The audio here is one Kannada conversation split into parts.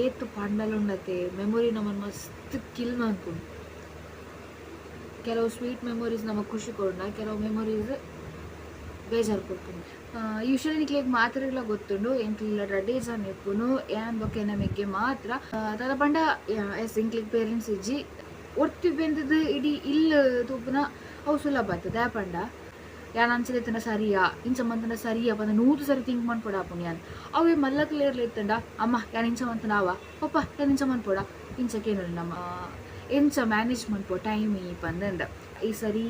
ಏತು ಪಂಡಲು ಉಂಡತೆ ಮೆಮೊರಿ ನಮ್ಮನ್ನು ಮಸ್ತ್ ಕಿಲ್ ಮಾಡ್ಕೊಂಡು. ಕೆಲವು ಸ್ವೀಟ್ ಮೆಮೊರೀಸ್ ನಮಗೆ ಖುಷಿ ಕೊಡೋಣ, ಕೆಲವು ಮೆಮೊರೀಸ್ ಬೇಜಾರು ಕೊಡ್ತೀನಿ. ಯೂಶಲಿ ನಿಕ್ಲಿಗೆ ಇಲ್ಲ ಗೊತ್ತುಂಡು, ಎಂಕ್ಲಿಲ್ಲ ಡೇಸ್ ಅನ್ನಿಪ್ಪುನು ಏನ್ ಬೊಕ್ಕೆ ನಮಗೆ ಮಾತ್ರ. ತದ ಪಂಡ ಎಸ್ ಇಂಕ್ಲಿಗೆ ಪೇರೆಂಟ್ಸ್ ಇಜ್ಜಿ ಒಟ್ಟು ಬೆಂದದ್ದು ಇಡೀ ಇಲ್ಲ ತುಪ್ಪನ ಅವು ಸುಲಭ ಆಯ್ತದೆ ಆ ಪಂಡ. ಯಾನ್ ತನ ಸರಿಯಾ? ಇಂಚ ಸಂಬಂಧನ ಸರಿಯಾ? ಬಂದ ನೂರು ಸರಿ ಥಿಂಕ್ ಮಾಡ್ಕೊಡ ಅಪ್ಪನ ಯಾನ್ ಅವೇ ಮಲ್ಲ ಕ್ಲಿಯರ್ ಇತ್ತಂಡ. ಅಮ್ಮ ಯಾನ್ ಇಂಚ ಮಂತನ ಅವ ಪಪ್ಪ ಯಾನ್ ಇಂಚ ಮನ್ಪೋಡ ಇಂಚಕ್ಕೇನು ನಮ್ಮ ಎಂಚ ಮ್ಯಾನೇಜ್ ಮನ್ಪೋ ಟೈಮ್ ಈ ಬಂದಂದ. ಈ ಸರಿ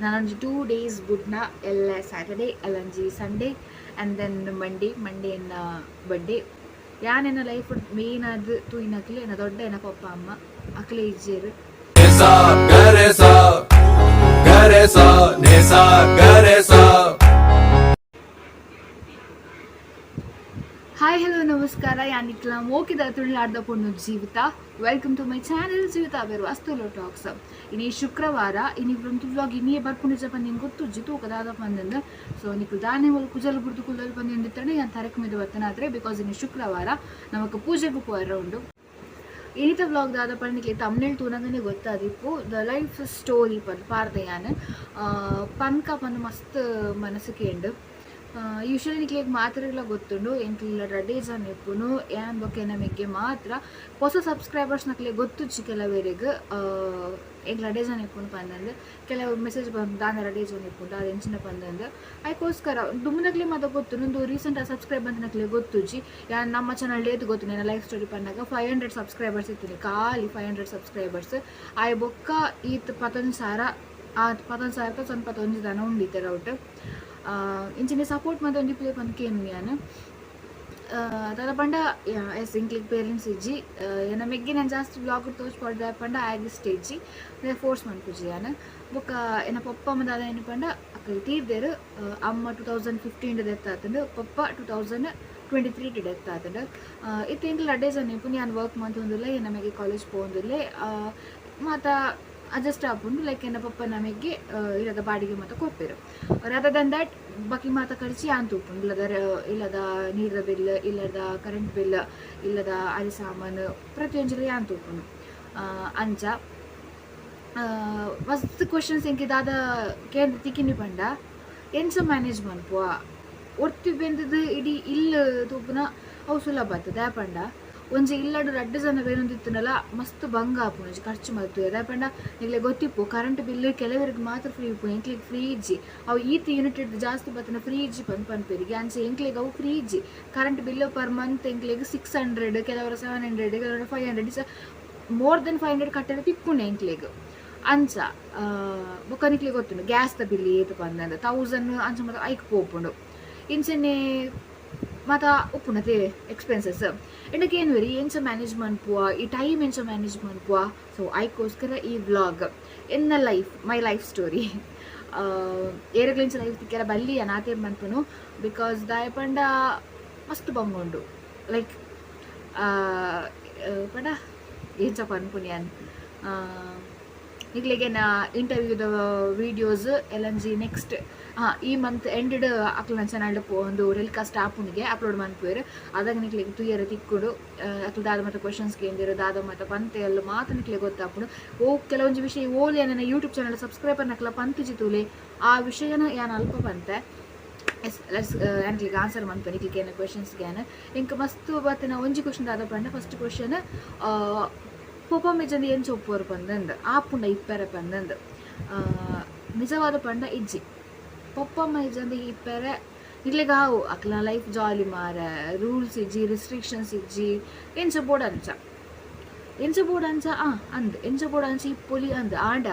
ನಾನು ಟೂ ಡೇಸ್ ಬುಡ್ನ ಎಲ್ಲ Saturday ಅಲ್ಲಂಜಿ Sunday and then Monday Monday ಎನ್ನ ಬರ್ಡೇ ಯಾನೆನ್ನ ಲೈಫ್ ಮೇನ್ ಅದು ತೂಯಿನಕ್ಲೆ ಎನ್ನ ದೊಡ್ಡ ಎನ್ನ ಪಪ್ಪ ಅಮ್ಮ ಅಕ್ಲೆ ಇಜ್ಜೇರು ಹಾಯ್ ಹಲೋ ನಮಸ್ಕಾರ. ಯಾನಿಕ್ಲ ಮೋಕಿದ ತುಳಿಲಾಡ್ದ ಪೊಣ್ಣು ಜೀವಿತ. ವೆಲ್ಕಮ್ ಟು ಮೈ ಚಾನೆಲ್ ಜೀವಿತ ಬೇರು ಅಸ್ತುಲೋ ಟಾಕ್ಸ್ ಇನಿ ಶುಕ್ರವಾರ ಇನಿ ಒಂದು ವ್ಲಾಗ್ ಇನ್ನೇ ಬರ್ಪುಂಡು ಜಪ ನಿಂಗೆ ಗೊತ್ತು ಕದಾದ ಬಂದಿಂದ. ಸೊ ನಿಕ್ಲು ದಾನೆ ಒಳಗೆ ಕುಜಲ್ ಬಿಡ್ದು ಕುಲ್ಲಲ್ಲಿ ಬಂದಿದ್ದಾನೆ ನಾನು ತರಕ మీద ಬರ್ತನಾದ್ರೆ ಬಿಕಾಸ್ ಇನ್ನು ಶುಕ್ರವಾರ ನಮಕ್ ಪೂಜೆಗೂ ಪೋರ ಉಂಡು ವ್ಲಾಗ್ ದಾದ ಪರ್ಣಿಗೆ ತಮ್ನೇಳ್ ತೂನಗನೆ ಗೊತ್ತಾದಿಪ್ಪು ದ ಲೈಫ್ ಸ್ಟೋರಿ ಪದ್ ಪಾರ್ದೆಯಾನ್. ಪನ್ಕ ಪಂದ್ ಮಸ್ತ್ ಮನಸ್ಸು ಕೇಂಡು ಯೂಶಲಿ ನಿಕ್ಲಿಗೆ ಮಾತ್ರೆಗಳ ಗೊತ್ತುಂಡು. ಎಂಕ್ಲಿಲ್ಲ ರಡೇಜ್ ಅನ್ನು ಇಪ್ಪುನು. ಏನ್ ಬಗ್ಗೆ ನಮಗೆ ಮಾತ್ರ ಹೊಸ ಸಬ್ಸ್ಕ್ರೈಬರ್ಸ್ ನಕ್ಲೆ ಗೊತ್ತುಚ್ಚಿ ಕೆಲವರಿಗೆ. ಎಂಕ್ ರಡೇಜ್ ಅನ್ನು ಇಪ್ಪುನು ಪಂದಂದು ಕೆಲವು ಮೆಸೇಜ್ ಬಂದು, ದಾನ ರಡೇಜ್ ಅನ್ನು ಇಪ್ಪುಂಡು. ಅದು ಎಂಚಿನ ಪಂದಂದು ಅದಕ್ಕೋಸ್ಕರ ದುಮ್ಮನಕ್ಲೆ ಮಾತ ಗೊತ್ತು ಒಂದು ರೀಸೆಂಟ್ ಸಬ್ಸ್ಕ್ರೈಬ್ ಅಂತ ನಕ್ಲೆ ಗೊತ್ತುಚ್ಚಿ ಯಾ, ನಮ್ಮ ಚಾನಲ್ ಏತು ಗೊತ್ತು, ನನ್ನ ಲೈಫ್ ಸ್ಟೋರಿ ಪಂದಾಗ ಫೈವ್ ಹಂಡ್ರೆಡ್ ಸಬ್ಸ್ಕ್ರೈಬರ್ಸ್ ಇತ್ತು ಖಾಲಿ ಫೈವ್ ಹಂಡ್ರೆಡ್ ಸಬ್ಸ್ಕ್ರೈಬರ್ಸ್ ಆಯ್ ಬೊಕ್ಕ ಈತ್ ಪತ್ತೊಂದು ಸಾರ ಆ ಪತ್ತೊಂದು ಸಾವಿರ ಸ್ವಲ್ಪ ಪತ್ತೊಂದು ಜನ ಉಂಡಿತ್ತೆ ರೌಟ್ ಇಂಚಿನ ಸಪೋರ್ಟ್ ಮತ್ತು ಒಂಜಿ ಪ್ಲೇ ಪನ್ಕೇನು ಯಾನ್ ದಾದ ಪಂಡ ಎಸ್ ಇಂಕ್ಲಿಗ್ ಪೇರೆಂಟ್ಸ್ ಇಜ್ಜಿ ಏನ ಮೆಗ್ಗಿ ನಾನು ಜಾಸ್ತಿ ಬ್ಲಾಗ್ ತೋಚ್ ಪಡ್ದ ಪಂಡ ಆಗಿ ಸ್ಟೇಜಿ ಫೋರ್ಸ್ ಮನ್ಪುಜಿ ಯಾನ್. ಬೊಕ್ಕ ಏನ ಪಪ್ಪ ಅಮ್ಮ ದಾದ ಏನು ಪಂಡ ಅಕ್ಕಲ್ ತೀರ್ದೇರು ಅಮ್ಮ ಟೂ ತೌಸಂಡ್ ಫಿಫ್ಟೀನ್ ಡೆತ್ ಆತಂಡು ಪಪ್ಪ two thousand twenty three death ಆತಂಡು ಇತ್ತು ಇಂಕ್ಲ ಅನ್ನಿಪ್ಪು ಅನ್ನು ನಾನು ವರ್ಕ್ ಮಂತೊಂದುಲ್ಲೆ ನಮಗೆ ಕಾಲೇಜ್ ಪೋಂದುಲ್ಲೆ ಮಾತ ಅಡ್ಜಸ್ಟ್ ಆಪುಂಡು ಲೈಕ್ ಎನ್ನ ಪಪ್ಪ ನಮಗೆ ಇಲ್ಲದ ಬಾಡಿಗೆ ಮಾತ ಕೊಪ್ಪೆರು ರದರ್ ದನ್ ದಟ್ ಬಾಕಿ ಮಾತ ಕಳಿಸಿ ಆನ್ ತೂಪುಂಡು ಇಲ್ಲದ ಇಲ್ಲದ ನೀರಿನ ಬಿಲ್ ಇಲ್ಲದ ಕರೆಂಟ್ ಬಿಲ್ ಇಲ್ಲದ ಅರಿ ಸಾಮಾನು ಪ್ರತಿಯೊಂದು ಆನ್ ತೂಪುಂಡು ಅಂಚ ಮಸ್ತ್ ಕ್ವಶನ್ಸ್ ಎಂಕಿದಾದ ಕೇಂದ್ರ ತಿಕ್ಕಿನಿ ಪಂಡ. ಎನ್ಸ ಮ್ಯಾನೇಜ್ ಮನ್ಪುವ. ಒರ್ತಿ ಬೆಂದದ್ದು ಇಡೀ ಇಲ್ಲ ತೂಪುನ ಅವು ಸುಲಭ ಆಗ್ತದೆ ಪಂಡ. ಒಂಜಿ ಇಲ್ಲಡು ರಡ್ಡು ಜನ ಬೇರೊಂದಿತ್ತನಲ್ಲ ಮಸ್ತ್ ಬಂಗ ಆಪು, ಒಂಜಿ ಖರ್ಚು ಎದ ಪಂಡ ನಿಗ್ಲೆ ಗೊತ್ತಿಪ್ಪು ಕರೆಂಟ್ ಬಿಲ್ ಕೆಲವರಿಗೆ ಮಾತ್ರ ಫ್ರೀ ಇಪ್ಪು, ಎಂಕ್ಲಿಗೆ ಫ್ರೀ ಇಜ್ಜಿ. ಅವು ಈತಿ ಯೂನಿಟ್ ಜಾಸ್ತಿ ಬತ್ತನ ಫ್ರೀ ಇಜ್ಜಿ ಪಂದ್ ಪನ್ಪೇರಿಗೆ ಅಂಚೆ ಎಂಕ್ಲಿಗೆ ಅವು ಫ್ರೀ ಇಜ್ಜಿ. ಕರೆಂಟ್ ಬಿಲ್ ಪರ್ ಮಂತ್ ಎಂಕ್ಲಿಗೆ ಸಿಕ್ಸ್ ಹಂಡ್ರೆಡ್ ಕೆಲವರ ಸೆವೆನ್ ಹಂಡ್ರೆಡ್ ಕೆಲವರ five hundred more then five hundred ಕಟ್ಟಡ ತಿಕ್ಕುಂಡೆ ಎಂಕ್ಲಿಗೆ. ಅಂಚ ಬೊಕ್ಕನಿಕ್ಲಿ ಗೊತ್ತುಂಡು ಗ್ಯಾಸ್ ದ ಬಿಲ್ ಏತು ಪಂದಂದ ತೌಸಂಡ್ ಅಂಚ ಮಾತ ಐಕ್ ಪೋಪುಂಡು. ಇಂಚನೆ ಮಾತ ಉಪ್ಪುನತೆ ಎಕ್ಸ್ಪೆನ್ಸಸ್ ಎಂಡಕ್ಕೆ ಏನು ವರಿ? ಎಂಚ ಮ್ಯಾನೇಜ್ ಮನ್ಪುವ ಈ ಟೈಮ್ ಎಂಚ ಮ್ಯಾನೇಜ್ ಮನ್ಪುವ ಸೊ ಐಕೋಸ್ಕರ ಈ ವ್ಲಾಗ್ ಎನ್ನ ಲೈಫ್ ಮೈ ಲೈಫ್ ಸ್ಟೋರಿ ಏರಗ್ಲಿಂಚ ಲೈಫ್ ತಿಕ್ಕೆರ ಬಲ್ಲಿ ನಾತೆ ಮನ್ಪುನು ಬಿಕಾಸ್ ದಾಯ ಪಂಡ? ಮಸ್ತ್ ಬಂಗೊಂಡು ಲೈಕ್ ಪಂಡ ಎಂಚ ಪನ್ಪುನಿಯನ್ ಈಗಲಿಗೆ ನಾ ಇಂಟರ್ವ್ಯೂದ ವೀಡಿಯೋಸ್ ಎಲ್ಲಂಜಿ ನೆಕ್ಸ್ಟ್ ಹಾಂ ಈ ಮಂತ್ ಎಂಡೆಡ್ ಅಕ್ಲ ಚಾನಲ್ ಒಂದು ಸ್ಟಾಪ್ ಆಪುನಿಗೆ ಅಪ್ಲೋಡ್ ಮನ್ಪುವೆರ್ ಅದಾಗ ನಿಕ್ಲಿಗೆ ತುಯ್ಯರ ತಿಕ್ಕುಡು ಅಕ್ಲ ದಾದ ಮತ್ತು ಕ್ವಶನ್ಸ್ ಕೇಂದಿರು ದಾದ ಮಾತ ಪಂತೆ ಎಲ್ಲ ಮಾತ್ರ ನಿಕ್ಲಿಗೆ ಗೊತ್ತಾಪುಡು ಓ, ಕೆಲವೊಂದು ವಿಷಯ ಓಲಿ ನನ್ನ ಯೂಟ್ಯೂಬ್ ಚಾನಲ್ ಸಬ್ಸ್ಕ್ರೈಬರ್ ನಕ್ಲ ಪಂತುಜಿ ತೂಲೆ ಆ ವಿಷಯನ ಯಾನ್ ಅಲ್ಪ ಪಂತೆ. ಎಸ್ ಲೆಟ್ಸ್ ಆನ್ಲಿಗೆ ಆನ್ಸರ್ ಮನ್ಪನಿ ಕ್ಲಿಕ್ ಏನ ಕ್ವೆಶನ್ಸ್ಗೆ ಇಂಕ ಮಸ್ತ್ ಬತ್ತಿನ ಒಂಜಿ ಕ್ವಶನ್ ದಾದ ಪಂಡ ಫಸ್ಟ್ ಕ್ವಶನ್ ಪೊಪ ಮೆಜಂದು ಏನು ಚೊಪ್ಪೋರು ಪಂದಂದು ಪುಂಡ ಇಪ್ಪರ ಪಂದಂದು ನಿಜವಾದ ಪಂಡ ಇಜ್ಜಿ. ಪೊಪ್ಪ ಮೆಜಂದು ಇಪ್ಪೆರೆ ಇಲ್ಲಿಗೆ ಹಾವು ಅಕ್ಲ ಲೈಫ್ ಜಾಲಿ ಮಾರ ರೂಲ್ಸ್ ಇಜ್ಜಿ ರಿಸ್ಟ್ರಿಕ್ಷನ್ಸ್ ಇಜ್ಜಿ. ಎಂಚ ಬೋರ್ಡ್ ಅಂಚ. ಎಂಚ ಬೋರ್ಡ್ ಅಂಚ, ಆ, ಅಂದ್. ಎಂಚ ಬೋರ್ಡ್ ಅಂಚ ಇಪ್ಪೊಲಿ ಅಂದ್. ಆಂಡ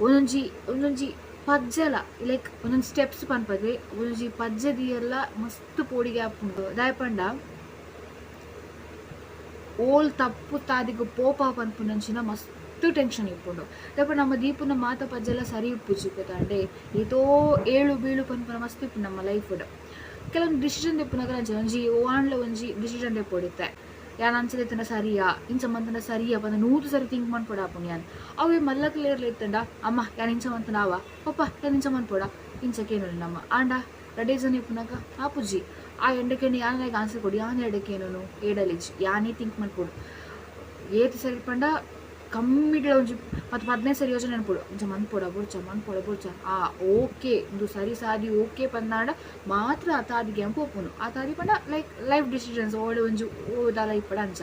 ಒಂದೊಂಜಿ ಒಂದೊಂಜಿ ಪಜ್ಜಲ ಲೈಕ್ ಒಂದೊಂದು ಸ್ಟೆಪ್ಸ್ ಪನ್ಪದೆ ಒಂದೊಂಜಿ ಪಜ್ಜದಿ ಎಲ್ಲ ಮಸ್ತ್ ಪೋಡಿಗೆ ಆಪುಂಡು ದಾಯಪಂಡ, ಓಲ್ ತಪ್ಪು ತಾದಿಗು ಪೋಪ ಪನ್ಪುನಂಚಿನ ಮಸ್ತ್ ಟೆನ್ಷನ್ ಇಪ್ಪುಂಡು ದಾಯಪಂಡ ನಮ್ಮ ದೀಪುನ ಮಾತ ಪಜ್ಜೆಲ್ಲ ಸರಿ ಇಪ್ಪುಜಿ ಅಂಡೆ ಏತೋ ಏಳು ಬೀಳು ಪನ್ಪುನ ಮಸ್ತ್ ಇಪ್ಪು ನಮ್ಮ ಲೈಫ್ ಕೆಲವೊಂದು ಡಿಸಿಷನ್ ತೆಪ್ಪುನಾಗ ಒಂಜಿ ಓವಾಂಡ್ಲ ಒಂಜಿ ಡಿಸಿಷನ್ ತೆಪ್ಪೊಡಿತ್ತೆ ಯಾನ್ ಅನ್ಸಲಿತ್ತನ ಸರಿಯಾ? ಇಂಚ ಮಂತನ ಸರಿಯಾ? ಬಂದ ನೂರು ಸರಿ ಥಿಂಕ್ ಮಾಡ್ಕೊಡ ಆಪುನ್ ಯಾನ್. ಅವೇ ಮಲ್ಲ ಕ್ಲಿಯರ್ ಇತ್ತಂಡ. ಅಮ್ಮ, ಯಾನ್ ಇಂಚ ಮಂತನ ಅವ? ಪಪ್ಪ, ಯಾನ್ ಇಂಚ ಮನ್ಪೋಡ ಇಂಚಕೇನು ನಮ್ಮ. ಆಂಡ, ರಡೇಜನ್ ಜನ ಆ ಆಪುಜಿ ಆ ಎಂಡಕ್ಕೆ ಯಾನಾಗ ಆನ್ಸರ್ ಕೊಡಿ? ಯಾನ್ ಎಡಕ್ಕೇನು ಏಡಲಿಜ್ ಯಾನೇ ಥಿಂಕ್ ಮಾಡ್ಕೊಡು ಏತು ಸರಿ ಪಂಡ ಕಮ್ಮಿಡ್ಲ ಒಂಜಿ ಮತ್ತು ಹದಿನೈದು ಸರಿ ಯೋಚನೆ ನೆನ್ಪುಡು ಒಂಚ ಮನ್ ಪೊಡ ಬುಡ್ಚ ಮನ್ ಪೊಡ ಬುಡ್ಚ ಆ ಓಕೆ ಇದು ಸರಿ ಸಾದಿ ಓಕೆ ಪಂದಾಡ ಮಾತ್ರ ಆ ತಾದಿಗೆ ಅಂತ ಒಪ್ಪುನು ಆ ತಾದಿ ಪಂಡ ಲೈಕ್ ಲೈಫ್ ಡಿಸಿಷನ್ಸ್ ಓಡಿ ಒಂಜಿ ಓದಾಲ ಇಪ್ಪಡ ಅಂಚ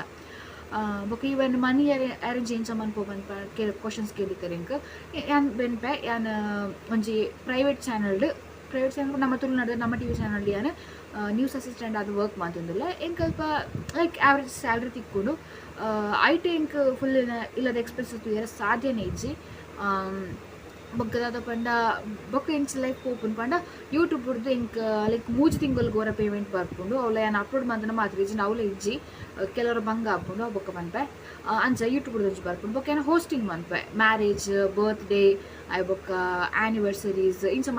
ಬೊಕ ಇವನ್ ಮನಿ ಅರೇಂಜ್ ಏನ್ ಮನ್ ಪೋ ಪನ್ಪ ಕೆ ಕ್ವಶನ್ಸ್ ಕೇಳಿತಾರೆ ಇಂಕ ಯಾನ್ ಬೆನ್ಪೆ ಯಾನ್ ಒಂಜಿ ಪ್ರೈವೇಟ್ ಚಾನಲ್ಡ್ ಪ್ರೈವೇಟ್ ಚಾನಲ್ ನಮ್ಮ ತುಳು ನಡೆದ ನಮ್ಮ ಟಿ ವಿ ಚಾನಲ್ ಯಾನ್ ನ್ಯೂಸ್ ಅಸಿಸ್ಟೆಂಟ್ ಅದು ವರ್ಕ್ ಮಾಡ್ತಿದ್ದಿಲ್ಲ ಹೆಂಗೆ ಸ್ವಲ್ಪ ಲೈಕ್ ಆವ್ರೇಜ್ ಸ್ಯಾಲ್ರಿ ತಿಕ್ಕೊಂಡು ಐ ಟಿ ಇಂಕ್ ಫುಲ್ ಇಲ್ಲದ ಎಕ್ಸ್ಪೆನ್ಸಸ್ ಇರ ಸಾಧ್ಯನೇ ಇಜ್ಜಿ ಬೊಕ್ಕದಾದ ಪಂಡ, ಬೊಕ್ಕ ಇಂಚ್ ಲೈಕ್ ಓಪನ್ ಪಂಡ ಯೂಟ್ಯೂಬ್ ಹುಡ್ದು ಇಂಕ್ ಲೈಕ್ ಮೂಜು ತಿಂಗಳು ಗೋರ ಪೇಮೆಂಟ್ ಬರ್ಕೊಂಡು ಅವಳ ಏನು ಅಪ್ಲೋಡ್ ಮಾಡಿದ್ರೆ ಮಾತ್ರ ಇಜ್ಜಿ ಅವಳೆ ಇಜ್ಜಿ ಕೆಲವರು ಬಂಗ ಹಾಕೊಂಡು ಬೊಕ್ಕ ಬಂದ್ಪೆ ಅಂಚ ಯೂಟ್ಯೂಬ್ ಬಿಡ್ದು ಬರ್ಕೊಂಡು ಬೊಕ್ಕ ಏನೋ ಹೋಸ್ಟಿಂಗ್ ಬಂದ್ಪೆ ಮ್ಯಾರೇಜ್ ಬರ್ತ್ಡೇ ಐ ಬೊಕ್ಕ ಆ್ಯನಿವರ್ಸರೀಸ್ ಇಂಚ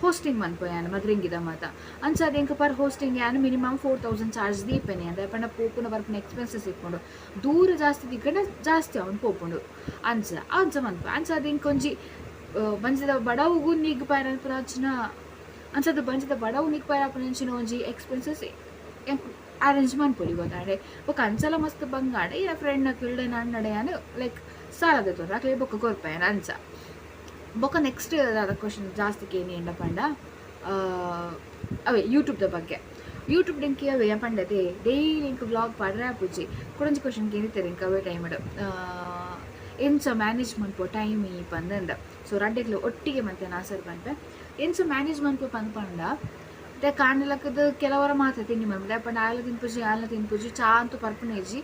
ಹೋಸ್ಟಿಂಗ್ ಮನ್ಪೊ ಯಾನ್ ಮದ್ರಿಂಗಿದ ಮಾತ ಅಂಚ ಅದು ಎಂಕ ಪರ್ ಹೋಸ್ಟಿಂಗ್ ಯಾನ್ ಮಿನಿಮಮ್ ಫೋರ್ ತೌಸಂಡ್ ಚಾರ್ಜ್ ದೀಪೆನೆ ಅಂತ ಪಂಡ ಪೋಪುನ ಬರ್ಪುನ ಎಕ್ಸ್ಪೆನ್ಸಸ್ ಇಟ್ಕೊಂಡು ದೂರ ಜಾಸ್ತಿ ದಿಕ್ಕಂಡ ಜಾಸ್ತಿ ಅವನು ಪೋಪುಂಡು ಅಂಚ ಅಂಚ ಮನ್ಪ ಅಂಚ ಅದು ಇಂಕೊಂಜಿ ಬಂಜದ ಬಡವುಗೂ ನಿಗ್ ಪಾಯರ ಅಂಚಿನ ಅಂಚದ ಬಂಚದ ಬಡವು ನಿಗ್ ಪಾಯರ ಅಂಚಿನ ಒಂಜಿ ಎಕ್ಸ್ಪೆನ್ಸಸ್ ಅರೇಂಜ್ ಮಾಡ್ಕೊಡಿ ಗೊತ್ತಾಡೆ ಬೊಕ ಅಂಚಲ ಮಸ್ತ್ ಬಂಗಾಡೆ ಈ ಫ್ರೆಂಡ್ ಕಿಲ್ಡೆ ನನ್ನಡೆ ಲೈಕ್ ಸಾಲದ ತೋರ ಅಕ್ಲೆ ಬೊಕ್ಕ ಕೊರ್ಪಾಯನ ಅಂಚ ಬೊಕ್ಕ ನೆಕ್ಸ್ಟ್ ಅದಾದ ಕ್ವಶನ್ ಜಾಸ್ತಿ ಕೇನಿ ಎಂಡ ಪಂಡ ಆ, ಅವೇ ಯೂಟ್ಯೂಬ್ದ ಬಗ್ಗೆ ಯೂಟ್ಯೂಬ್ ಡಿಂಕಿ ಅವೇ ಪಂಡತೆ ಡೈಲಿ ಇಂಕ ವ್ಲಾಗ್ ಪಾಡ್ರೆ ಆಪುಜಿ ಕೊಡಂಜಿ ಕ್ವಶನ್ ಕೇಳಿತಾರೆ ಇಂಕ ಅವೇ ಟೈಮ್ ಎಂಚ ಮ್ಯಾನೇಜ್ ಮನ್ಪೋ ಟೈಮ್ ಈ ಪಂದಂಡ ಸೊ ರಡ್ಡೆಗ್ಲು ಒಟ್ಟಿಗೆ ಮತ್ತೆ ನಾಸರ್ ಬಂದೆ ಎಂಚ ಮ್ಯಾನೇಜ್ ಮನ್ಪೋ ಪಂದ್ ಪಂಡ ತೆ ಕಾಣಲಕ್ಕದ ಕೆಲವರ ಮಾತ್ರ ತಿಂಡಿ ಮನ್ಪು ದಾಪಂಡ ಆಲ ತಿನ್ಪುಜಿ ಆಲ ತಿನ್ಪುಜಿ ಚಾ ಅಂತೂ ಪರ್ಪನೇಜಿ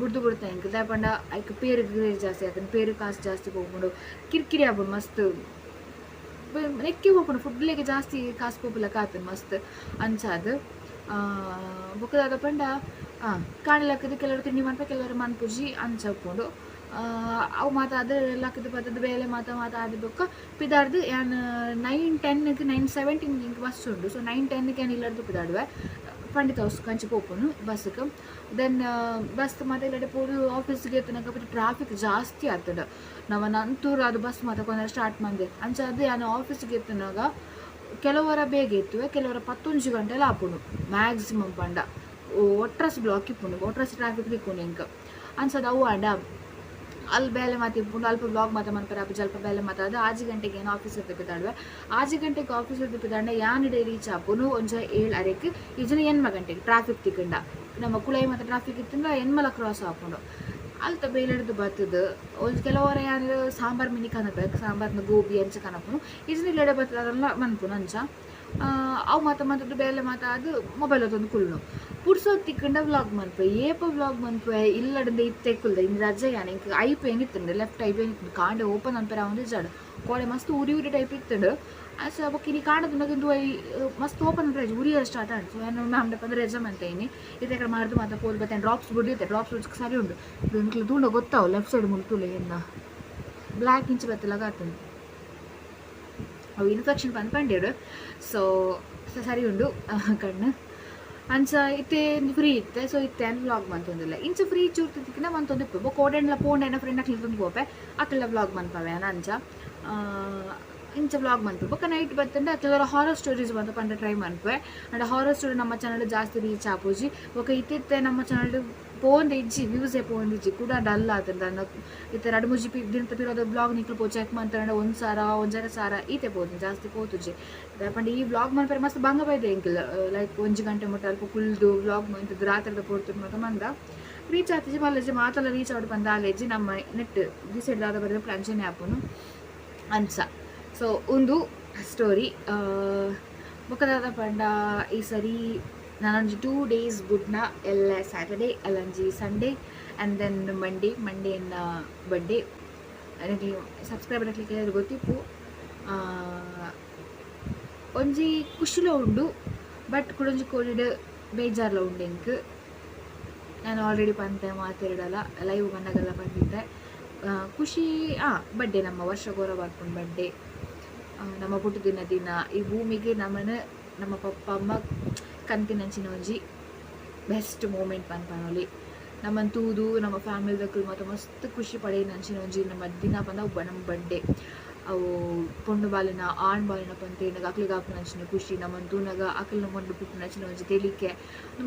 ಬುಡ್ದು ಬಿಡ್ತಾ ಹಿಂಗೆ. ದಾಪಂಡ ಐಕ್ ಪೇರು ಗ್ರೇಜ್ ಜಾಸ್ತಿ ಆತನ. ಪೇರು ಕಾಸು ಜಾಸ್ತಿ ಹೋಗ್ಬಿಡು ಕಿರಿಕಿರಿ ಆಗ್ಬೋದು ಮಸ್ತ್. ನೆಕ್ಕಿ ಹೋಗ್ಬಿಡು ಫುಡ್ಲಿಗೆ ಜಾಸ್ತಿ ಕಾಸು ಪೋಪುಲಕ್ಕ ಆತನ ಮಸ್ತ್ ಅಂಚಾದ ಬುಕ್ಕದಾದ ಪಂಡ ಹಾಂ ಕಾಣಲಕ್ಕದ ಕೆಲವರು ತಿಂಡಿ ಮಾಡ್ಪ ಕೆಲವರು ಮನ್ಪುಜಿ ಅಂಚ ಹಾಕೊಂಡು ಅವು ಮಾತಾದ ಲಕ್ಕದ ಬರ್ತದೆ ಬೇಲೆ ಮಾತ ಮಾತಾಡಬೇಕು ಪಿದಾಡ್ದು ಯಾನ್ ನೈನ್ ಟೆನ್ಗೆ ನೈನ್ ಸೆವೆಂಟೀನ್ ಇಂಕ್ ಬಸ್ ಉಂಡು ಸೊ ನೈನ್ ಟೆನ್ಗೆ ಏನು ಇಲ್ಲದ್ದು ಪಿದಾಡುವೆ ಪಂಡಿತ ಹೌಸ್ ಕಂಚಿ ಪೋಪನು ಬಸ್ಗೆ ದೆನ್ ಬಸ್ ಮಾತ ಇಲ್ಲಡೆ ಪೋದು ಆಫೀಸ್ಗೆ ತನಕ ಬಿಟ್ಟು ಟ್ರಾಫಿಕ್ ಜಾಸ್ತಿ ಆಗ್ತದೆ. ನಾವು ನಂತೂರು ಅದು ಬಸ್ ಮಾತ ಕೊಂದ ಸ್ಟಾರ್ಟ್ ಮಾಡಿದೆ. ಅಂಚ ಅದು ಯಾನು ಆಫೀಸ್ಗೆ ಎತ್ತನಾಗ ಕೆಲವರ ಬೇಗ ಇತ್ತು ಕೆಲವರ ಪತ್ತೊಂಜು ಗಂಟೆಲ್ಲ ಆಪುಂಡು ಮ್ಯಾಕ್ಸಿಮಮ್ ಪಂಡ. ಒಟ್ರಸ್ ಬ್ಲಾಕ್ ಇಪ್ಪುಂಡು ಒಟ್ರಸ್ ಟ್ರಾಫಿಕ್ ಇಪ್ಪುಂಡು ಇಂಕ ಅನ್ಸದ ಅವು ಆಡ ಅಲ್ಲಿ ಬೇಲೆ ಮಾತಿ ಇಪ್ಪುಂಡು ಅಲ್ಪ ಬ್ಲಾಗ್ ಮಾತ ಮನ್ಪರ ಅಪ್ಪ ಜಲ್ಪ ಬೇಲೆ ಮಾತ ಅದು ಆಜಿ ಗಂಟೆಗೆ ಏನು ಆಫೀಸ್ ಇರ್ತಿದ್ದಾಡುವೆ ಆಜಿ ಗಂಟೆಗೆ ಆಫೀಸ್ ಇರ್ತಿದ್ದಾಂಡ ಯಾನಿಡೆ ರೀಚ್ ಆಪುನು ಒಂಜ ಏಳು ಅರೆಕ್ ಇಜನ ಎನ್ಮ ಗಂಟೆಗೆ ಟ್ರಾಫಿಕ್ ತಿಕ್ಕಂಡ. ನಮ್ಮ ಕುಲೈ ಮತ್ತು ಟ್ರಾಫಿಕ್ ಇತ್ತಂದ್ರೆ ಎನ್ಮಲ ಕ್ರಾಸ್ ಹಾಕೊಂಡು. ಅಲ್ತ ಬೇಲೆಡ್ದು ಬರ್ತದೆ. ಒಂದು ಕೆಲವರು ಯಾರು ಸಾಂಬಾರ್ ಮಿನಿ ಕನಬೇಕು ಸಾಂಬಾರ್ನ ಗೋಬಿ, ಅಂಚ ಕನಪನು ಇಜ್ನ ಇಲ್ಲೆಡೆ ಬರ್ತದ, ಅದೆಲ್ಲ ಮನ್ಪುನು ಅಂಚ. ಅವು ಮಾತ ಮಾತದ್ದು ಬೇಲೆ ಮಾತ ಅದು ಮೊಬೈಲ್ ಅದೊಂದು ಕುಳ್ಳು ಪುಡ್ಸೋದು ತಿಕ್ಕಂಡ ವ್ಲಾಗ್ ಮನ್ಪೆ, ಏಪ ವ್ಲಾಗ್ ಮನ್ಪೆ ಇಲ್ಲಡಂದೆ ಇತ್ತೆ ಕುಲ್ದ ಇನ್ನು ರಜೆ ಯಾನೆ ಇಂಕ ಐ ಪೇನ್ ಇತ್ತಂಡು ಲೆಫ್ಟ್ ಐಪ್ ಏನಿತ್ತು ಕಾಂಡೆ ಓಪನ್ ಅನ್ಪರ ಅವನು ಜಾಡು ಕೋಡೆ ಮಸ್ತ್ ಉರಿ ಉರಿ ಟೈಪ್ ಇತ್ತಂಡು ಅಸ ಬೊಕ್ಕ ಇನಿ ಕಾಣದು ಮಸ್ತ್ ಓಪನ್ ರೆಜ್ ಉರಿಯ ಸ್ಟಾರ್ಟ್ ಆಂಡ್ ಸೊ ಏನು ಮ್ಯಾಮ್ ಪಂದ್ರೆ ರೆಜ ಅಂತ ಇನಿ. ಇತ್ತೆ ಕಡೆ ಮಾಡ್ದು ಮಾತ ಪೋಲ್ ಬತ್ತೆ. ಡ್ರಾಪ್ಸ್ ಬಿಡಿತ್ತೆ ಡ್ರಾಪ್ಸ್ ಬಿಡ್ಸಕ್ಕೆ ಸರಿ ಉಂಡು ಇಂಕ್ಲು ದೂಂಡ ಗೊತ್ತಾವು ಲೆಫ್ಟ್ ಸೈಡ್ ಮುಲ್ತುಲೆ ಎನ್ನ ಬ್ಲ್ಯಾಕ್ ಇಂಚ್ ಬತ್ತಲಾಗ ಆತಂದು ಅವು ಇನ್ಫೆಕ್ಷನ್ ಪಂದ್ಪಂಡೇರು ಸೊ ಸರಿ ಉಂಡು ಕಣ್ಣು. ಅಂಚ ಇತ್ತೆ ಫ್ರೀ ಇತ್ತೆ. ಸೊ ಇತ್ತೆ ಅಂತ ವ್ಲಾಗ್ ಮಂತೊಂದಿಲ್ಲ ಇಂಚ ಫ್ರೀ ಚೂರ್ತಿದ್ದಕ್ಕಿಂತ ತಿಕ್ಕಿನ ಮಂತೊಂದು ಇಪ್ಪು ಬೊ ಕೋಡೆಂಡ್ಲ ಪೋಂಡೆನ ಫ್ರೆಂಡ್ ಹಾಕ್ಲಿ ತಂದು ಪೋಪೆ ಅಕ್ಕೆಲ್ಲ ವ್ಲಾಗ್ ಅಂಚ ಆ, ಇಂಚ ವ್ಲಾಗ್ ಮನ್ಪು ಬೊಕ್ಕ ನೈಟ್ ಬತ್ತಂಡ ಕೆಲವರ ಹಾರರ್ ಸ್ಟೋರೀಸ್ ಬಂದು ಪಂಡ ಟ್ರೈ ಮಾಡ್ಪೆ ಅಂಡ್ ಹಾರರ್ ಸ್ಟೋರಿ ನಮ್ಮ ಚಾನಲ್ ಜಾಸ್ತಿ ರೀಚ್ ಆಪೋಜಿ. ಬೊಕ್ಕ ಇತ್ತಿತ್ತೆ ನಮ್ಮ ಚಾನಲ್ ಪೋನ್ ಇಜ್ಜಿ ವ್ಯೂಸೇ ಪೋಂದ್ ಇಜ್ಜಿ ಕೂಡ ಡಲ್ ಆತಂದ ಇತ್ತೆ. ಎರಡು ಮುಜಿ ಪಿ ದಿನ ತಪ್ಪಿರೋದು ಬ್ಲಾಗ್ ನಿಕ್ಲು ಪೋ ಚೆಕ್ ಮಾಡ್ತಾರ ಒಂದು ಸಾರ ಒಂಜರ ಸಾರ, ಈತೆ ಪೋದು ಜಾಸ್ತಿ ಪೋತುಜಿ. ಪಂಡ ಈ ಬ್ಲಾಗ್ ಮಾಡ್ತಾರೆ ಮಸ್ತ್ ಬಂಗ ಬೈದೆ ಎಂಕಿಲ್ಲ ಲೈಕ್ ಒಂಜಿ ಗಂಟೆ ಮುಟ್ಟ ಅಲ್ಪ ಕುಲ್ದು ಬ್ಲಾಗ್ ಮಂತದ್ದು, ರಾತ್ರಿದ ಪೋಡ್ತು ಮತ ಮಂದ. ರೀಚ್ ಆತಿಜಿ ಮಲ್ಲಜಿ, ಮಾತಲ್ಲ ರೀಚ್ ಆಡ್ ಬಂದ ಆಲೆಜ್ಜಿ ನಮ್ಮ ನೆಟ್ ಡಿಸೈಡ್ ಆದ ಬರೆದ ಪ್ಲಾಂಚನೆ ಆ್ಯಪನು ಅನ್ಸ ಸೊ ಒಂದು ಸ್ಟೋರಿ ಮುಖದಾದ ಪಂಡ ಈ ಸರಿ ನಾನೊಂದು ಟೂ ಡೇಸ್ ಗುಡ್ನ ಎಲ್ಲ ಸ್ಯಾಟರ್ಡೇ ಅಲ್ಲೊಂದು Sunday and then Monday Monday ಅನ್ನ ಬರ್ಡೇ ನನಗೆ ಸಬ್ಸ್ಕ್ರೈಬರ್ ಹಾಕ್ಲಿಕ್ಕೆ ಗೊತ್ತಿಪ್ಪು ಒಂಜಿ ಖುಷಿಲ ಉಂಡು ಬಟ್ ಕುಡೊಂಜಿ ಕೋಲಿಡ್ ಬೇಜಾರ್ಲ ಉಂಡು ಎಂಕ್ ನಾನು ಆಲ್ರೆಡಿ ಬಂದೆ ಮಾತಾಡಲ್ಲ ಲೈವ್ ಬಂದಾಗೆಲ್ಲ ಬಂದಿದ್ದೆ. ಖುಷಿ ಹಾಂ ಬಡ್ಡೆ ನಮ್ಮ ವರ್ಷ ಗೌರವ ಬರ್ಕೊಂಡು ಬಡ್ಡೆ ನಮ್ಮ ಹುಟ್ಟುದಿನ ದಿನ, ಈ ಭೂಮಿಗೆ ನಮ್ಮನ್ನು ನಮ್ಮ ಪಪ್ಪ, ಅಮ್ಮ ಕಂತಿನಂಚಿನ ಒಂಜಿ ಬೆಸ್ಟ್ ಮೂಮೆಂಟ್ ಪನ್ಪನೊಲಿ ನಮ್ಮನ್ ತೂದು, ನಮ್ಮ ಫ್ಯಾಮಿಲಿ ದಕ್ಕಲು ಮತ್ತು ಮಸ್ತ್ ಖುಷಿ ಪಡೆಯ ನಂಚಿನ ಒಂಜಿ ನಮ್ಮ ದಿನ ಬಂದ ನಮ್ಮ ಬಡ್ಡೆ ಅವು ಪೊಂಡು ಬಾಲಿನ, ಆಣ್ ಬಾಲಿನ ಪಂತೇನಾಗ ಅಕ್ಲಿಗೆ ಹಾಕು ನಂಚಿನ ಖುಷಿ ನಮ್ಮನ್ನು ತೂನಾಗ ಅಕ್ಲಿನ ಮೊಂಡು ಬಿಟ್ಟು ನಂಚಿನ ಒಂಜಿ ತೆಲಿಕೆ.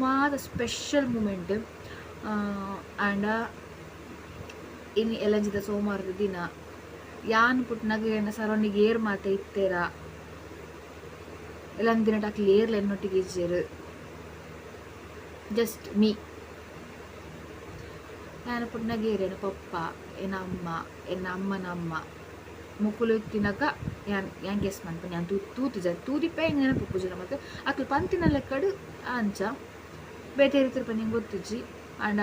ಮಾದ ಸ್ಪೆಷಲ್ ಮೂಮೆಂಟ್ ಆ್ಯಂಡ್ ಇನ್ನು ಎಲ್ಲಂಜಿದ ಸೋಮವಾರದ ದಿನ. ಯಾನ್ ಪುಟ್ನಾಗ ಏನ ಸರೌಂಡಿಗೆ ಏರ್ ಮಾತೆ ಇತ್ತೇರ? ಎಲ್ಲ ದಿನ ಟಾಕ್ಲಿ ಏರ್ಲ ಎನ್ನೊಟ್ಟಿಗೆ ಇಜ್ಜೇರು. Just me. ಯಾನ ಪುಟ್ನಾಗ ಏರೇನು ಪಪ್ಪ, ಏನ ಅಮ್ಮ, ಏನ ಅಮ್ಮನ ಅಮ್ಮ. ಮುಕ್ಕುಲು ತಿನ್ನಕ ಯಾನ್ ಯಾನ್ ಗೆಸ್ ಮಾಡ್ಕೊಂಡು ಯಾನ್ ತೂ, ತೂತು ಜನ, ತೂದಿಪ್ಪೆ ಹೆಂಗೆ ನೆನಪು ಪೂಜೆ ಮತ್ತು? ಅಕ್ಲು ಪಂತಿನಲ್ಲ ಕಡು ಅಂಚ. ಬೇತೆ ರೀತಿ ನಿಂಗೆ ಗೊತ್ತಿಜ್ಜಿ? ಆಂಡ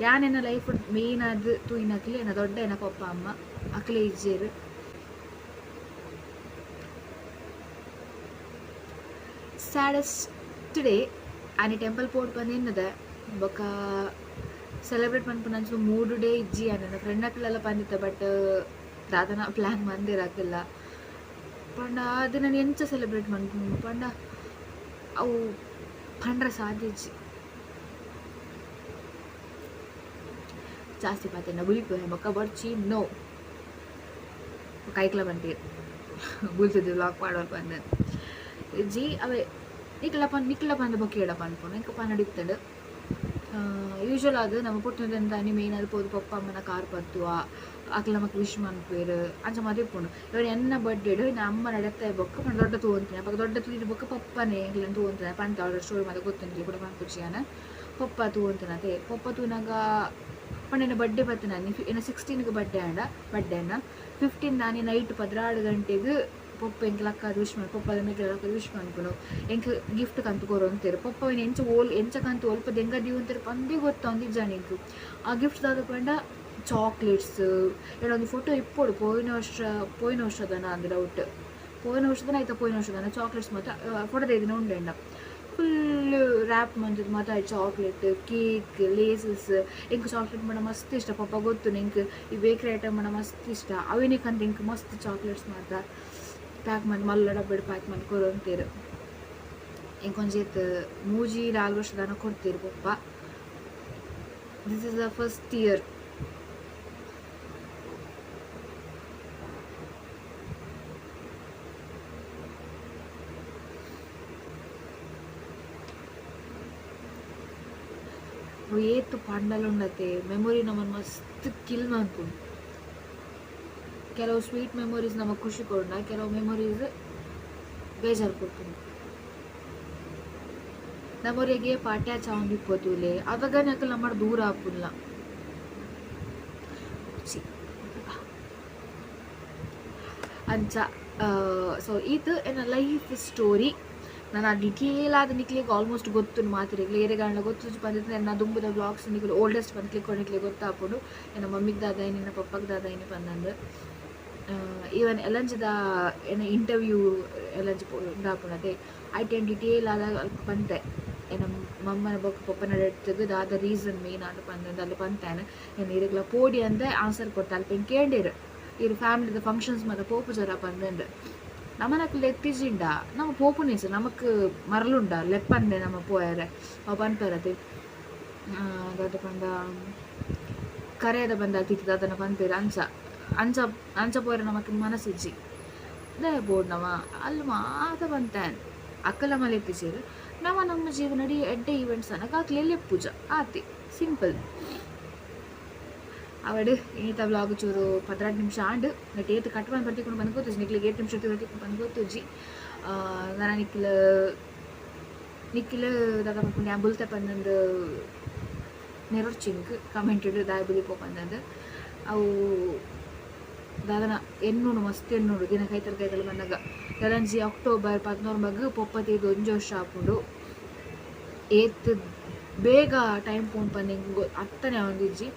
ಯಾನೇನ ಲೈಫ್ ಮೇನ್ ಅದು ತೂಯಿನಕ್ಲಿ ಎನ್ನ ದೊಡ್ಡ ಎನ್ನ ಪಪ್ಪ, ಅಮ್ಮ. ಅಕ್ಲೆ ಇಜ್ಜೇರು ಸ್ಯಾಡೆಸ್ಟ್ ಡೇ ಆನೆ ಟೆಂಪಲ್ ಪೋಡ್ ಬಂದಿನ್ನದ ಬೊಕ್ಕ ಸೆಲೆಬ್ರೇಟ್ ಮನ್ಪುನಂಚು ಮೂರು ಡೇ ಇಜ್ಜಿ ನನ್ನ ಫ್ರೆಂಡ್ ಅಕ್ಲೆಲ್ಲ ಬಂದಿತ್ತ ಬಟ್ ದಾದನ ಪ್ಲ್ಯಾನ್ ಮಂದಿರಾಕಿಲ್ಲ ಪಂಡ ಅದು ನಾನು ಎಂಚ ಸೆಲೆಬ್ರೇಟ್ ಮನ್ಪುಂಡು ಪಂಡ ಅವು ಪಂಡ್ರ ಸಾಧ್ಯ ಇಜ್ಜಿ ಜಾಸ್ತಿ ಪಾತೆನ ಬುಲಿಪು ಬೊಕ್ಕ ಬರ್ಚಿ ನೋ ಕೈಕ್ಲ ಬಂತೀರಿ ಬುಲ್ತಿದ್ದು ವ್ಲಾಗ್ ಮಾಡೋರು ಬಂದ ಜಿ ಅವೇ ನಿಕ್ಲ ಪನ್ ನಿಕ್ಲ ಪಂದ ಬೊಕ್ಕೆ ಇಡ ಪನ್ಪುನು ಇಂಕ ಪನ್ ನಡೀತದೆ ಯೂಶ್ವಲ್ ಅದು ನಮ್ಮ ಪುಟ್ಟದಿಂದ ಮೇನ್ ಅದು ಪೋದು ಪಪ್ಪ ಅಮ್ಮನ ಕಾರ್ ಪತ್ತುವ ಅಕ್ಲ ಮಕ್ಳು ವಿಶ್ ಮನ್ಪೇರು ಅಂಚ ಮದಿಪ್ಪುಂಡು ಇವರು ಎನ್ನ ಬರ್ಡೇ ಇನ್ನ ಅಮ್ಮ ನಡಕ್ತಾ ಬೊಕ್ಕ ಪಂಡ ದೊಡ್ಡ ತೂಂತೀನಿ ಅಪ್ಪ ದೊಡ್ಡ ತೂಯಿದ ಬೊಕ್ಕ ಪಪ್ಪನೇ ಎಂಗ್ಲನ್ ತೂಂತೀನಿ ಪಂತ ಅವ್ರ ಸ್ಟೋರಿ ಮತ್ತೆ ಗೊತ್ತಿಂತಿಲ್ಲ ಕೂಡ ಪಂಪುಚಿಯಾನ ಪಪ್ಪ ತೂಂತೀನಿ ಅದೇ ಪಪ್ಪ ತೂನಾಗ ಪಂಡಿನ ನನ್ನ ಬತ್ತು ನಾನು. ಇನ್ನು ಸಿಕ್ಸ್ಟೀನ್ಗೆ ಬಡ್ಡೆ ಆಂಡ ಬರ್ಡೇ ಅನ್ನ ಫಿಫ್ಟೀನ್ ನಾನು ನೈಟ್ ಪದ್ರಾಡು ಗಂಟೆಗೆ ಪಪ್ಪ ಎಂಕ್ ಲಕ್ಕ ವಿಶ್ ಮಾಡಿ ಪಪ್ಪದ ಮೇಲೆ ಲಕ್ಕ ವಿಶ್ ಮಾಡ್ಕೊಂಡು ಎಂಕ್ ಗಿಫ್ಟ್ ಕಂತು ಕೊರು ಅಂತಾರೆ. ಪಪ್ಪ ಎಂಚ ಓಲ್ ಎಂಚ ಕಂತು ಒಲ್ಪ ದೆಂಗ ದೀವ್ ಅಂತಾರೆ ಪಂದೇ ಗೊತ್ತು ಅಂದಿದ್ದ ಜಾಣಿಗೂ ಆ ಗಿಫ್ಟ್ ಪಂಡ ಚಾಕ್ಲೇಟ್ಸ್ ಒಂದು ಫೋಟೋ ಇಪ್ಪೋಡು. ಪೋಯಿನ ವರ್ಷ, ಪೋಯಿನ ವರ್ಷದನ ಅಂದ್ರೆ ಡೌಟ್ ಪೋಯಿನ ವರ್ಷದನ ಆಯ್ತಾ ಪೋಯಿನ ವರ್ಷದನ? ಚಾಕ್ಲೇಟ್ಸ್ ಮಾತ್ರ ಫೋಟೋ ತೆಗೆದಿನ ಉಂಡೆಂಡ. ಫುಲ್ ರ್ಯಾಪ್ ಮಂಜದ್ ಮಾತ್ರ ಚಾಕ್ಲೇಟ್ ಕೇಕ್ ಲೇಸಸ್ ಇಂಕ ಚಾಕ್ಲೇಟ್ ಮಾಡ ಮಸ್ತ್ ಇಷ್ಟ ಪಪ್ಪ ಗೊತ್ತು ನಿಂಗೆ ಈ ಬೇಕ್ರಿ ಐಟಮ್ ಮಾಡ ಮಸ್ತ್ ಇಷ್ಟ ಅವೇನಿಕಂತ ಇಂಕ ಮಸ್ತ್ ಚಾಕ್ಲೇಟ್ಸ್ ಮಾತ್ರ ಪ್ಯಾಕ್ ಮಾಡಿ ಮಲ್ಲ ಡಬ್ಬೆಡ್ ಪ್ಯಾಕ್ ಮಾಡಿ ಕೊಡು ಅಂತೀರು ಇಂಕೊಂಚೇತ್ ಮೂಜಿ ನಾಲ್ಕು ವರ್ಷದನ ಕೊಡ್ತೀರಿ ಪಪ್ಪ this is the first year वो ये ಉಂಡತೆ ಮೆಮೊರಿ ನಮ್ಮನ್ನು ಮಸ್ತ್ ಕಿಲ್ ಮಾಡ್ಕೊಂಡು. ಕೆಲವು ಸ್ವೀಟ್ ಮೆಮೊರೀಸ್ ನಮಗೆ ಖುಷಿ ಕೊಡೋಣ ಕೆಲವು ಮೆಮೊರೀಸ್ ಬೇಜಾರು ಕೊಡ್ತೀನಿ ನಮ್ಮವರಿಗೆ ಪಾಠ್ಯ ಚಾವಂದಿ ಪೋತುಲೆ ಅವಾಗ ನಕಲ ನಮ್ಮ ದೂರ ಹಾಕಲ್ಲ ಅಂಚ ಸೊ ಇದು ಏನ ಲೈಫ್ ಸ್ಟೋರಿ ನಾನು ಆ ಆದ ನಿಕ್ಲಿಗೆ ಆಲ್ಮೋಸ್ಟ್ ಗೊತ್ತು ಮಾತಿರಲಿ ಏರೆಗಾಣ ಗೊತ್ತು ಬಂದಿದ್ದು ನನ್ನ ದುಂಬುದ ಬ್ಲಾಗ್ಸ್ ನಿಕ್ಲಿ ಓಲ್ಡೆಸ್ಟ್ ಬಂದು ಕ್ಲಿಕ್ಕೊಂಡಿಕ್ಲಿ ಗೊತ್ತಾಕೊಂಡು ನನ್ನ ಮಮ್ಮಿಗೆ ದಾದ ನಿನ್ನ ಪಪ್ಪಗೆ ದಾದ ಏನು ಬಂದಂದು ಈವನ್ ಎಲ್ಲಂಜದ ಏನ ಇಂಟರ್ವ್ಯೂ ಎಲ್ಲಂಜ ಐ ಟೆನ್ ಡಿಟೇಲ್ ಆದ ಅಲ್ಪ ಬಂತೆ. ಏನ ಮಮ್ಮನ ಬೊಕ್ಕ ಪಪ್ಪನ ತೆಗೆದು ದಾದ ರೀಸನ್ ಮೇನ್ ಆಟ ಬಂದಂದು ಅಲ್ಲಿ ಬಂತೇನೆ. ಏನು ಇರಗ್ಲ ಪೋಡಿ ಅಂದೆ ಆನ್ಸರ್ ಕೊಡ್ತಾ. ಅಲ್ಲಿ ಕೇಳಿರು ಇರು. ಫ್ಯಾಮಿಲಿದ ಫಂಕ್ಷನ್ಸ್ ಮತ್ತು ಪೋಪು ಜರ ಬಂದಂಡು ನಮ್ಮನಕ್ಕೆ ಲೆತ್ತಿಜಿಂಡ ನಮ್ಮ ಪೋಪುನೇಸ ನಮಕ್ ಮರಲುಂಡ ಲೆಪ್ಪಂಡೆ ನಮ್ಮ ಪೋಯರೆ ಅವ ಪನ್ಪರತೆ ದಾದ ಪಂಡ ಕರೆಯದ ಬಂದ ತಿತ್ತಿದ ಅದನ್ನ ಪನ್ಪೇರು ಅಂಚ ಅಂಚ ಅಂಚ ಪೋಯರೆ ನಮಕ್ ಮನಸ್ಸಿಜ್ಜಿ ದೇ ಬೋರ್ಡ್ ನವ ಅಲ್ಲಿ ಮಾತ ಬಂತಾನ್ ಅಕ್ಕಲ ಮಲೆ ಎತ್ತಿಸೇರು ನವ ನಮ್ಮ ಜೀವನಡಿ ಎಡ್ಡೆ ಈವೆಂಟ್ಸ್ ಅನ್ನ ಕಾಕ್ಲೆಲ್ಲೇ ಪೂಜಾ ಆತಿ ಸಿಂಪಲ್ ಅವಡು ಈತ ಬ್ಲಾಗ್ ಚೂರು ಪದ್ರಾಡು ನಿಮಿಷ ಆಂಡ್ ನೆಟ್ ಏತ್ ಕಟ್ ಬಂದು ಬರ್ತಿಕೊಂಡು ಬಂದು ಗೊತ್ತುಜಿ ನಿಕ್ಲಿಗೆ ಏಟ್ ನಿಮಿಷ ಬರ್ತಿಕೊಂಡು ಬಂದು ಗೊತ್ತುಜಿ ನಾನು ನಿಕ್ಲ ನಿಕ್ಕಿಲ ದಾದ ಪಂಪುಂಡು ಆ ಬುಲ್ತೆ ಪಂದಂದು ನೆರೊರ್ಚಿಂಗ್ ಕಮೆಂಟೆಡ್ ದಾಯ ಬುಲಿ ಪೋಪಂದಂದು ಅವು ದಾದನ ಎನ್ನೂಡು ಮಸ್ತ್ ಎನ್ನೂಡು ದಿನ ಕೈತರ ಕೈಗಳು ಬಂದಾಗ. ಗರಂಜಿ ಅಕ್ಟೋಬರ್ ಪದ್ನೂರು ಮಗ್ ಪೊಪ್ಪತ್ತೈದು ಒಂಜು ವರ್ಷ ಹಾಕೊಂಡು, ಏತ್ ಬೇಗ ಟೈಮ್ ಪೋನ್ ಪಂದಿಂಗ್ ಅತ್ತನೇ ಒಂದಿಜ್ಜಿ.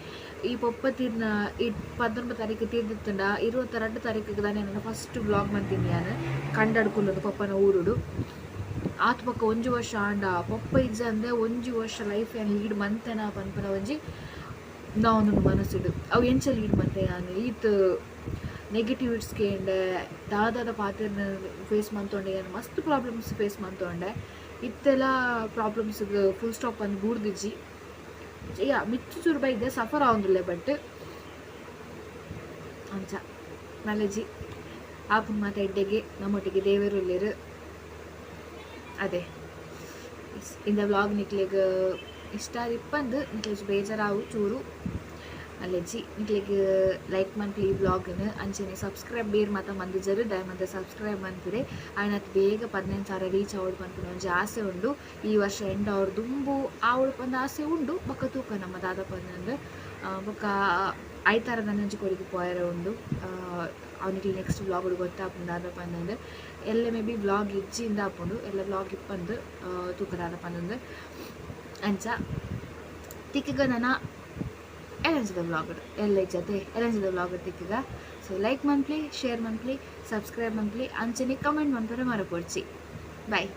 ಈ ಪೊಪ್ಪತ್ತಿನ, ಈ ಪತ್ತೊಂಬತ್ತು ತಾರೀಕು ತೀರ್ದಿತ್ತಂಡ ಇರುವತ್ತೆರಡು ತಾರೀಕಿಗೆ ತಾನೇ ನನ್ನ ಫಸ್ಟ್ ಬ್ಲಾಗ್ ಮಾಡ್ತೀನಿ ನಾನು. ಕಂಡಡ್ಕೊಳ್ಳೋದು ಪಪ್ಪನ ಊರುಡು. ಆತ್ ಪಕ್ಕ ಒಂಜು ವರ್ಷ ಆಂಡ. ಪೊಪ್ಪ ಇಜ್ಜ ಅಂದೆ ಒಂಜು ವರ್ಷ ಲೈಫ್ ಏನು ಲೀಡ್ ಮಂತೆನ ಪನ್ಪನ ಒಂಜಿ. ನಾವೊಂದು ಮನಸ್ಸಿಡು. ಅವು ಎಂಚ ಲೀಡ್ ಮಂತೆ ನಾನು? ಈತ್ ನೆಗೆಟಿವಿಟ್ಸ್ಗೆ ದಾದಾದ ಪಾತ್ರನ ಫೇಸ್ ಮಂತೊಂಡೆ ಏನು ಮಸ್ತ್ ಪ್ರಾಬ್ಲಮ್ಸ್ ಫೇಸ್ ಮಂತೊಂಡೆ ಇತ್ತೆಲ್ಲ ಪ್ರಾಬ್ಲಮ್ಸ್ ಫುಲ್ ಸ್ಟಾಪ್ ಅಂದ್ ಗೂಡ್ದಿಜ್ಜಿ. ಯಾ, ಮಿಚ್ಚು ಚೂರು ಬೈದ ಸಫರ್ ಆವೊಂದುಲ್ಲೆ ಬಟ್ ಅಂಚ ನಲೆಜಿ ಆಪುನ ಮಾತ ಎಡ್ಡೆಗೆ, ನಮ್ಮೊಟ್ಟಿಗೆ ದೇವರುಲ್ಲೇರು ಅದೇ. ಇಂದ ವ್ಲಾಗ್ ನಿಕ್ಲೆಗ್ ಇಷ್ಟ ಇಪ್ಪಂದು ನಿಕ್ಲೆಗ್ ಬೇಜಾರಾವು, ಚೂರು. ನಿಕ್ಲೆಗ್ ಲೈಕ್ ಮನ್ಪಿ ಈ ಬ್ಲಾಗ್ನ ಅಂಚನೆ ಸಬ್ಸ್ಕ್ರೈಬ್ ಬೇರ್ ಮಾತ ಮಂದಿಜರು ಮತ್ತೆ ಸಬ್ಸ್ಕ್ರೈಬ್ ಮನ್ಪಿರೆ ಆಯ್ನತ್ ಬೇಗ ಪದಿನೈದು ಸಾವಿರ ರೀಚ್ ಆವಡ್ ಬಂತು ಒಂಜಿ ಆಸೆ ಉಂಡು. ಈ ವರ್ಷ ಎಂಡ್ ಅವ್ರ ದುಂಬು ಅವಳು ಪಂದ ಆಸೆ ಉಂಡು. ಬೊಕ್ಕ ತೂಕ ನಮ್ಮ ದಾದ ಪಂದಂದು ಬೊಕ್ಕ ಐತಾರ ನನಂಜಿ ಕೊಡಿಗೆ ಪೋಯರ ಉಂಡು. ಅವನಿಗೆ ನೆಕ್ಸ್ಟ್ ಬ್ಲಾಗ್ ಗೊತ್ತಾಪುಂಡು ದಾದ ಪಂದಂದು ಎಲ್ಲ ಮೇ ಬಿ ಬ್ಲಾಗ್ ಇಜ್ಜಿಯಿಂದ ಆಪುಂಡು. ಎಲ್ಲ ಬ್ಲಾಗ್ ಇಪ್ಪಂದು ತೂಕ ದಾದ ಪಂದಂದು ಅಂಚ, ತಿಕ್ಕಿಗ ನನ್ನ ಎಲಂಜಿದ ಬ್ಲಾಗ್ ಎಲ್ಲ ಜೊತೆ ಎಲೆನ್ಸ್ the vlogger ತಿಕ್ಕಿದ so like monthly share monthly subscribe monthly ಅಂಚನೆ ಕಮೆಂಟ್ ಮನ್ಪರೆ ಮರಪಡ್ಸಿ. ಬಾಯ್